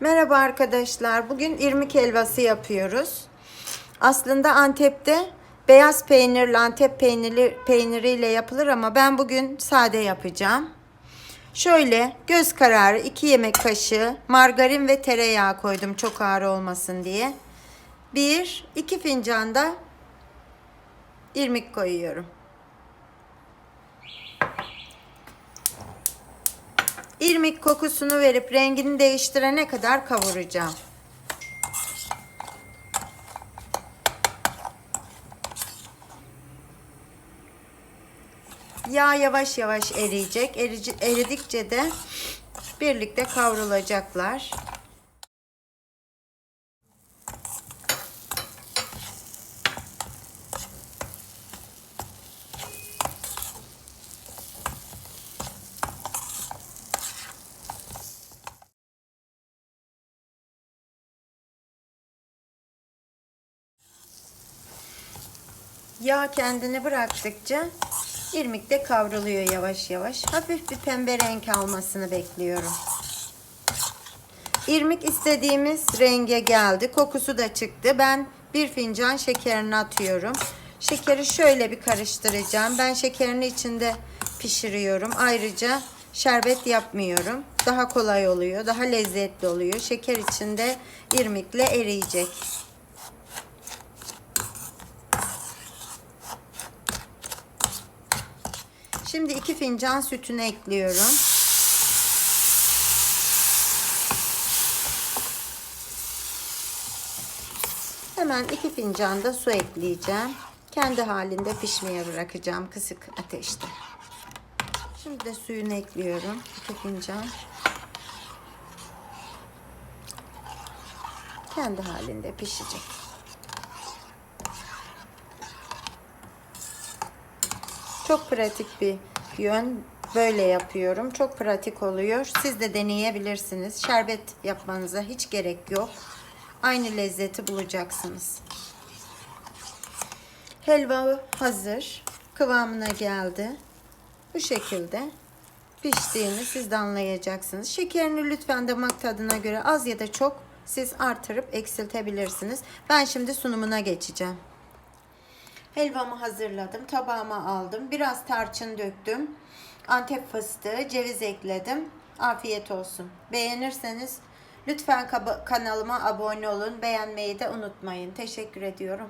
Merhaba arkadaşlar. Bugün irmik helvası yapıyoruz. Aslında Antep'te beyaz peynirli Antep peyniri, peyniriyle yapılır ama ben bugün sade yapacağım. Şöyle göz kararı 2 yemek kaşığı margarin ve tereyağı koydum çok ağır olmasın diye. 1 2 fincan da irmik koyuyorum. İrmik kokusunu verip rengini değiştirene kadar kavuracağım. Yağ yavaş yavaş eriyecek. Eridikçe de birlikte kavrulacaklar. Yağ kendini bıraktıkça irmik de kavruluyor yavaş yavaş. Hafif bir pembe renk almasını bekliyorum. İrmik istediğimiz renge geldi. Kokusu da çıktı. Ben bir fincan şekerini atıyorum. Şekeri şöyle bir karıştıracağım. Ben şekerini içinde pişiriyorum. Ayrıca şerbet yapmıyorum. Daha kolay oluyor. Daha lezzetli oluyor. Şeker içinde irmikle eriyecek. Şimdi iki fincan sütünü ekliyorum. Hemen iki fincan da su ekleyeceğim. Kendi halinde pişmeye bırakacağım kısık ateşte. Şimdi de suyunu ekliyorum. iki fincan. Kendi halinde pişecek. Çok pratik bir yön. Böyle yapıyorum. Çok pratik oluyor. Siz de deneyebilirsiniz. Şerbet yapmanıza hiç gerek yok. Aynı lezzeti bulacaksınız. Helva hazır. Kıvamına geldi. Bu şekilde piştiğini siz de anlayacaksınız. Şekerini lütfen damak tadına göre az ya da çok siz artırıp eksiltebilirsiniz. Ben şimdi sunumuna geçeceğim. Helvamı hazırladım. Tabağıma aldım. Biraz tarçın döktüm. Antep fıstığı, ceviz ekledim. Afiyet olsun. Beğenirseniz lütfen kanalıma abone olun. Beğenmeyi de unutmayın. Teşekkür ediyorum.